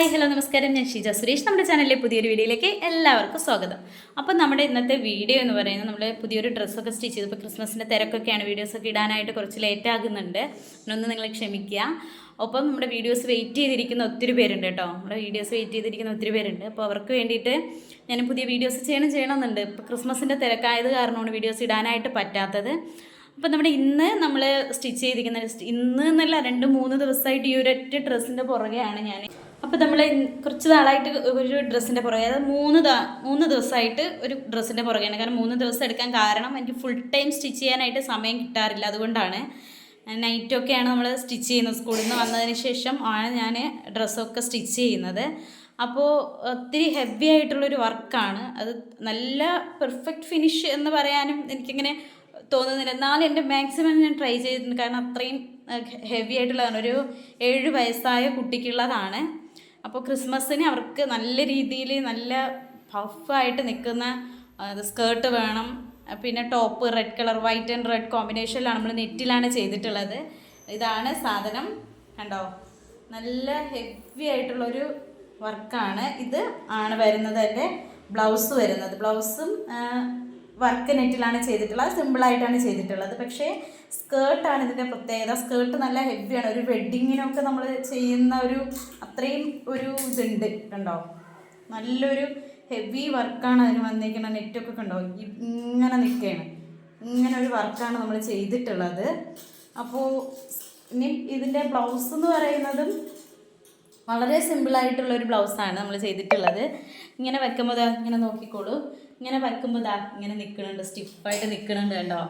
Hi hello നമസ്കാരം. ഞാൻ ഷീജ സുരേഷ്. നമ്മുടെ ചാനലിലെ പുതിയൊരു വീഡിയോയിലേക്ക് എല്ലാവർക്കും സ്വാഗതം. അപ്പോൾ നമ്മുടെ ഇന്നത്തെ വീഡിയോ എന്ന് പറയുന്നത് നമ്മൾ പുതിയൊരു ഡ്രസ്സൊക്കെ സ്റ്റിച്ച് ചെയ്തു ഇപ്പോൾ ക്രിസ്മസിന്റെ തിരക്കൊക്കെയാണ്. വീഡിയോസൊക്കെ ഇടാനായിട്ട് കുറച്ച് ലേറ്റ് ആകുന്നുണ്ട്. അതിനൊന്ന് നിങ്ങൾ ക്ഷമിക്കുക. ഒപ്പം നമ്മുടെ വീഡിയോസ് വെയിറ്റ് ചെയ്തിരിക്കുന്ന ഒത്തിരി പേരുണ്ട് കേട്ടോ. നമ്മുടെ വീഡിയോസ് വെയിറ്റ് ചെയ്തിരിക്കുന്ന ഒത്തിരി പേരുണ്ട്. അപ്പോൾ അവർക്ക് വേണ്ടിയിട്ട് ഞാൻ പുതിയ വീഡിയോസ് ചെയ്യണം ചെയ്യണമെന്നുണ്ട്. ഇപ്പോൾ ക്രിസ്മസിന്റെ തിരക്കായത് കാരണമാണ് വീഡിയോസ് ഇടാനായിട്ട് പറ്റാത്തത്. അപ്പോൾ നമ്മുടെ ഇന്ന് നമ്മൾ സ്റ്റിച്ച് ചെയ്തിരിക്കുന്ന ഇന്ന് എന്നല്ല രണ്ട് മൂന്ന് ദിവസമായിട്ട് ഈ ഒരൊറ്റ ഡ്രസ്സിന്റെ പുറകെയാണ് ഞാൻ അപ്പോൾ നമ്മൾ കുറച്ച് നാളായിട്ട് ഒരു ഡ്രസ്സിന്റെ പുറകെ അതായത് മൂന്ന് മൂന്ന് ദിവസമായിട്ട് ഒരു ഡ്രസ്സിന്റെ പുറകെയാണ്. കാരണം മൂന്ന് ദിവസം എടുക്കാൻ കാരണം എനിക്ക് ഫുൾ ടൈം സ്റ്റിച്ച് ചെയ്യാനായിട്ട് സമയം കിട്ടാറില്ല. അതുകൊണ്ടാണ് നൈറ്റൊക്കെയാണ് നമ്മൾ സ്റ്റിച്ച് ചെയ്യുന്നത്. സ്കൂളിൽ നിന്ന് വന്നതിന് ശേഷം ആണ് ഞാൻ ഡ്രസ്സൊക്കെ സ്റ്റിച്ച് ചെയ്യുന്നത്. അപ്പോൾ ഒത്തിരി ഹെവി ആയിട്ടുള്ളൊരു വർക്കാണ് അത് നല്ല പെർഫെക്റ്റ് ഫിനിഷ് എന്ന് പറയാനും എനിക്കിങ്ങനെ തോന്നുന്നില്ല. എന്നാലും എന്റെ മാക്സിമം ഞാൻ ട്രൈ ചെയ്തിട്ടുണ്ട്. കാരണം അത്രയും ഹെവി ആയിട്ടുള്ളതാണ് ഒരു ഏഴ് വയസ്സായ കുട്ടിക്കുള്ളതാണ്. അപ്പോൾ ക്രിസ്മസിന് അവർക്ക് നല്ല രീതിയിൽ നല്ല പഫായിട്ട് നിൽക്കുന്ന സ്കേർട്ട് വേണം. പിന്നെ top red colour white and red കോമ്പിനേഷനിലാണ് നമ്മൾ നെറ്റിലാണ് ചെയ്തിട്ടുള്ളത്. ഇതാണ് സാധനം. കണ്ടോ? നല്ല ഹെവി ആയിട്ടുള്ളൊരു വർക്കാണ്. ഇത് ആണ് വരുന്നത് എന്റെ ബ്ലൗസ് വരുന്നത്. ബ്ലൗസും വർക്ക് നെറ്റിലാണ് ചെയ്തിട്ടുള്ളത്. സിമ്പിളായിട്ടാണ് ചെയ്തിട്ടുള്ളത്. പക്ഷേ സ്കേർട്ടാണ് ഇതിന്റെ പ്രത്യേകത. സ്കേർട്ട് നല്ല ഹെവിയാണ് ഒരു വെഡ്ഡിങ്ങിനൊക്കെ നമ്മൾ ചെയ്യുന്ന ഒരു അത്രയും ഒരു ഇതുണ്ട് കണ്ടോ? നല്ലൊരു ഹെവി വർക്കാണ് അതിന് വന്നിരിക്കുന്നത് നെറ്റൊക്കെ കണ്ടോ? ഇങ്ങനെ നിൽക്കുകയാണ് ഇങ്ങനെ ഒരു വർക്കാണ് നമ്മൾ ചെയ്തിട്ടുള്ളത്. അപ്പോൾ ഇനി ഇതിന്റെ ബ്ലൗസ് എന്ന് പറയുന്നതും വളരെ സിമ്പിളായിട്ടുള്ള ഒരു ബ്ലൗസാണ് നമ്മൾ ചെയ്തിട്ടുള്ളത്. ഇങ്ങനെ വെക്കുമ്പോൾ ഇതാ ഇങ്ങനെ നോക്കിക്കോളൂ. ഇങ്ങനെ വെക്കുമ്പോൾ ഇതാ ഇങ്ങനെ നിൽക്കുന്നുണ്ട് സ്റ്റിഫായിട്ട് നിൽക്കുന്നുണ്ട് കണ്ടോ?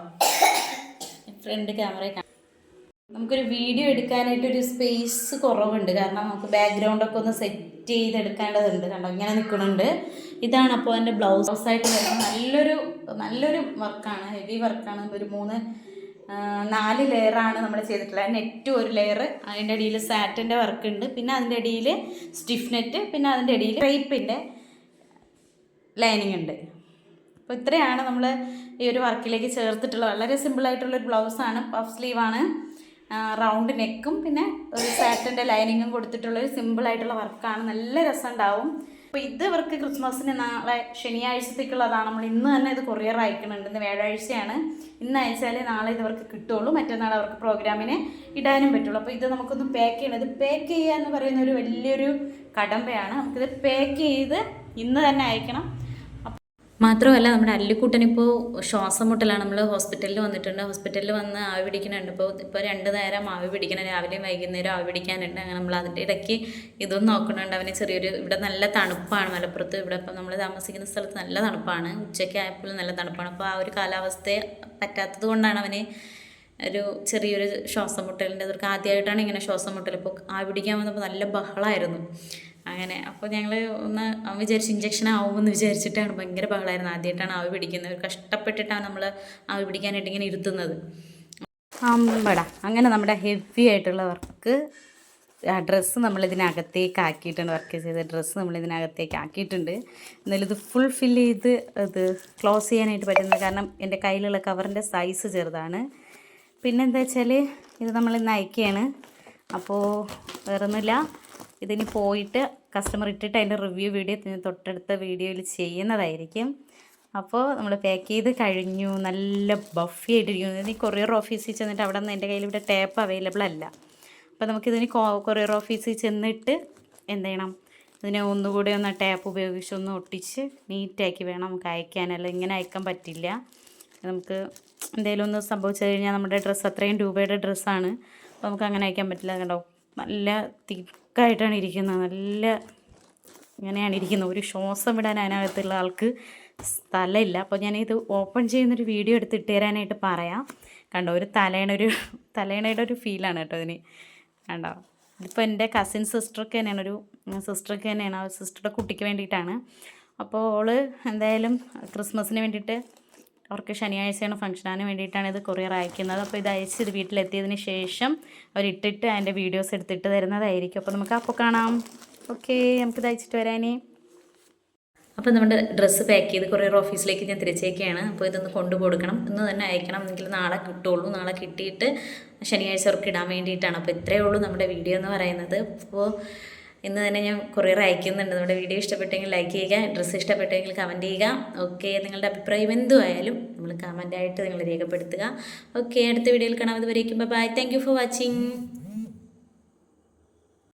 ഫ്രണ്ട് ക്യാമറ നമുക്കൊരു വീഡിയോ എടുക്കാനായിട്ടൊരു സ്പേസ് കുറവുണ്ട്. കാരണം നമുക്ക് ബാക്ക്ഗ്രൗണ്ടൊക്കെ ഒന്ന് സെറ്റ് ചെയ്തെടുക്കേണ്ടതുണ്ട് കണ്ടോ? ഇങ്ങനെ നിൽക്കുന്നുണ്ട് ഇതാണ് അപ്പോൾ എന്റെ ബ്ലൗസ് ആയിട്ട് വരുന്നത്. നല്ലൊരു നല്ലൊരു വർക്കാണ് ഹെവി വർക്കാണ് ഒരു മൂന്ന് നാല് ലെയറാണ് നമ്മൾ ചെയ്തിട്ടുള്ളത്. നെറ്റ് ഒരു ലെയർ അതിന്റെ അടിയിൽ സാറ്റിന്റെ വർക്ക് ഉണ്ട്. പിന്നെ അതിന്റെ അടിയിൽ സ്റ്റിഫ് നെറ്റ് പിന്നെ അതിന്റെ അടിയിൽ റേപ്പിന്റെ ലൈനിങ് ഉണ്ട്. അപ്പോൾ ഇത്രയാണ് നമ്മൾ ഈ ഒരു വർക്കിലേക്ക് ചേർത്തിട്ടുള്ളത്. വളരെ സിമ്പിളായിട്ടുള്ളൊരു ബ്ലൗസാണ് പഫ് സ്ലീവാണ് റൗണ്ട് നെക്കും പിന്നെ ഒരു സാറ്റിന്റെ ലൈനിങ്ങും കൊടുത്തിട്ടുള്ളൊരു സിമ്പിളായിട്ടുള്ള വർക്കാണ് നല്ല രസമുണ്ടാവും. അപ്പോൾ ഇത് ഇവർക്ക് ക്രിസ്മസിന് നാളെ ശനിയാഴ്ചത്തേക്കുള്ളതാണ്. നമ്മൾ ഇന്ന് തന്നെ ഇത് കൊറിയർ അയക്കുന്നുണ്ട്. ഇന്ന് വ്യാഴാഴ്ചയാണ്. ഇന്ന് അയച്ചാലേ നാളെ ഇത് ഇവർക്ക് കിട്ടുള്ളൂ. മറ്റന്നാൾ അവർക്ക് പ്രോഗ്രാമിന് ഇടാനും പറ്റുള്ളൂ. അപ്പോൾ ഇത് നമുക്കൊന്ന് പാക്ക് ചെയ്യണം. ഇത് പാക്ക് ചെയ്യുക എന്ന് പറയുന്ന ഒരു വലിയൊരു കടമ്പയാണ്. നമുക്കിത് പാക്ക് ചെയ്ത് ഇന്ന് തന്നെ അയക്കണം. മാത്രമല്ല നമ്മുടെ അല്ലിക്കുട്ടനിപ്പോൾ ശ്വാസം മുട്ടലാണ്. നമ്മൾ ഹോസ്പിറ്റലിൽ വന്നിട്ടുണ്ട്. ഹോസ്പിറ്റലിൽ വന്ന് ആവി പിടിക്കുന്നുണ്ട്. ഇപ്പോൾ ഇപ്പോൾ രണ്ട് നേരം ആവി പിടിക്കണം. രാവിലെയും വൈകുന്നേരം ആവി പിടിക്കാനുണ്ട്. അങ്ങനെ നമ്മൾ അതിന്റെ ഇടയ്ക്ക് ഇതും നോക്കുന്നുണ്ട്. അവന് ചെറിയൊരു ഇവിടെ നല്ല തണുപ്പാണ് മലപ്പുറത്ത്. ഇവിടെ ഇപ്പം നമ്മൾ താമസിക്കുന്ന സ്ഥലത്ത് നല്ല തണുപ്പാണ്. ഉച്ചയ്ക്ക് ആയപ്പോഴും നല്ല തണുപ്പാണ്. അപ്പോൾ ആ ഒരു കാലാവസ്ഥയെ പറ്റാത്തത് കൊണ്ടാണ് അവന് ഒരു ചെറിയൊരു ശ്വാസം മുട്ടലിന്റെ അവർക്ക് ആദ്യമായിട്ടാണ് ഇങ്ങനെ ശ്വാസം മുട്ടൽ ഇപ്പോൾ ആവി പിടിക്കാൻ വന്നപ്പോൾ നല്ല ബഹളമായിരുന്നു അങ്ങനെ. അപ്പോൾ ഞങ്ങൾ ഒന്ന് വിചാരിച്ച് ഇഞ്ചക്ഷൻ ആവുമെന്ന് വിചാരിച്ചിട്ടാണ് ഭയങ്കര ബഹളമായിരുന്നു ആദ്യമായിട്ടാണ് ആവി പിടിക്കുന്നത് കഷ്ടപ്പെട്ടിട്ടാണ് നമ്മൾ ആവി പിടിക്കാനായിട്ട് ഇങ്ങനെ ഇരുത്തുന്നത്. അമ്പട. അങ്ങനെ നമ്മുടെ ഹെവി ആയിട്ടുള്ള വർക്ക് ആ ഡ്രസ്സ് നമ്മളിതിനകത്തേക്ക് ആക്കിയിട്ടുണ്ട്. വർക്ക് ചെയ്ത ഡ്രസ്സ് നമ്മളിതിനകത്തേക്ക് ആക്കിയിട്ടുണ്ട്. എന്നാലും ഇത് ഫുൾ ഫില്ല് ചെയ്ത് ഇത് ക്ലോസ് ചെയ്യാനായിട്ട് പറ്റുന്നത് കാരണം എന്റെ കയ്യിലുള്ള കവറിന്റെ സൈസ് ചെറുതാണ്. പിന്നെന്താ വെച്ചാൽ ഇത് നമ്മൾ ഇന്ന് അയക്കുകയാണ് അപ്പോൾ വേറൊന്നുമില്ല. ഇതിനി പോയിട്ട് കസ്റ്റമർ ഇട്ടിട്ട് അതിന്റെ റിവ്യൂ വീഡിയോ തൊട്ടടുത്ത വീഡിയോയിൽ ചെയ്യുന്നതായിരിക്കും. അപ്പോൾ നമ്മൾ പാക്ക് ചെയ്ത് കഴിഞ്ഞു. നല്ല ബഫി ആയിട്ടിരിക്കുന്നു ഇനി കൊറിയർ ഓഫീസിൽ ചെന്നിട്ട് അവിടെ നിന്ന് എന്റെ കയ്യിൽ ഇവിടെ ടാപ്പ് അവൈലബിൾ അല്ല. അപ്പോൾ നമുക്കിതിന് കൊറിയർ ഓഫീസിൽ ചെന്നിട്ട് എന്ത് ചെയ്യണം? ഇതിനെ ഒന്നുകൂടി ഒന്ന് ടാപ്പ് ഉപയോഗിച്ച് ഒന്ന് ഒട്ടിച്ച് നീറ്റാക്കി വേണം നമുക്ക് അയക്കാനല്ല ഇങ്ങനെ അയക്കാൻ പറ്റില്ല. നമുക്ക് എന്തെങ്കിലും ഒന്ന് സംഭവിച്ചു കഴിഞ്ഞാൽ നമ്മുടെ ഡ്രസ്സ് അത്രയും രൂപയുടെ ഡ്രസ്സാണ് അപ്പോൾ നമുക്ക് അങ്ങനെ അയക്കാൻ പറ്റില്ല. കണ്ടോ? നല്ല തിക്കായിട്ടാണ് ഇരിക്കുന്നത്. നല്ല ഇങ്ങനെയാണ് ഇരിക്കുന്നത്. ഒരു ശ്വാസം വിടാൻ അതിനകത്തുള്ള ആൾക്ക് സ്ഥലമില്ല. അപ്പോൾ ഞാനിത് ഓപ്പൺ ചെയ്യുന്നൊരു വീഡിയോ എടുത്ത് ഇട്ട് തരാനായിട്ട് പറയാം. കണ്ടോ ഒരു തലേണൊരു തലേണയുടെ ഒരു ഫീലാണ് കേട്ടോ ഇതിന്. കണ്ടോ ഇതിപ്പോൾ എന്റെ കസിൻ സിസ്റ്റർക്ക് തന്നെയാണ് ഒരു സിസ്റ്റർക്ക് തന്നെയാണ് ആ സിസ്റ്ററുടെ കുട്ടിക്ക് വേണ്ടിയിട്ടാണ്. അപ്പോൾ ഓൾ എന്തായാലും ക്രിസ്മസിന് വേണ്ടിയിട്ട് അവർക്ക് ശനിയാഴ്ചയാണ് ഫംഗ്ഷനാന് വേണ്ടിയിട്ടാണ് ഇത് കൊറിയർ അയക്കുന്നത്. അപ്പോൾ ഇത് അയച്ച് ഇത് വീട്ടിലെത്തിയതിന് ശേഷം അവരിട്ടിട്ട് അതിന്റെ വീഡിയോസ് എടുത്തിട്ട് തരുന്നതായിരിക്കും. അപ്പോൾ നമുക്ക് അപ്പോൾ കാണാം. ഓക്കെ നമുക്കിത് അയച്ചിട്ട് വരാനേ. അപ്പോൾ നമ്മുടെ ഡ്രസ്സ് പാക്ക് ചെയ്ത് കൊറിയർ ഓഫീസിലേക്ക് ഞാൻ തിരിച്ചേക്കാണ്. അപ്പോൾ ഇതൊന്ന് കൊണ്ടു കൊടുക്കണം. ഇന്ന് തന്നെ അയക്കണം. എങ്കിൽ നാളെ കിട്ടുള്ളൂ. നാളെ കിട്ടിയിട്ട് ശനിയാഴ്ച അവർക്ക് ഇടാൻ വേണ്ടിയിട്ടാണ്. അപ്പോൾ ഇത്രയേ ഉള്ളൂ നമ്മുടെ വീഡിയോ എന്ന് പറയുന്നത്. അപ്പോൾ ഇന്ന് തന്നെ ഞാൻ കൊറിയർ അയക്കുന്നുണ്ട്. നമ്മുടെ വീഡിയോ ഇഷ്ടപ്പെട്ടെങ്കിൽ ലൈക്ക് ചെയ്യുക ഡ്രസ്സ് ഇഷ്ടപ്പെട്ടെങ്കിൽ കമന്റ് ചെയ്യുക. ഓക്കെ നിങ്ങളുടെ അഭിപ്രായം എന്തുമായാലും നമ്മൾ കമന്റായിട്ട് നിങ്ങൾ രേഖപ്പെടുത്തുക. ഓക്കെ അടുത്ത വീഡിയോയിൽ കാണാം. അതുവരേക്കും bye thank you for watching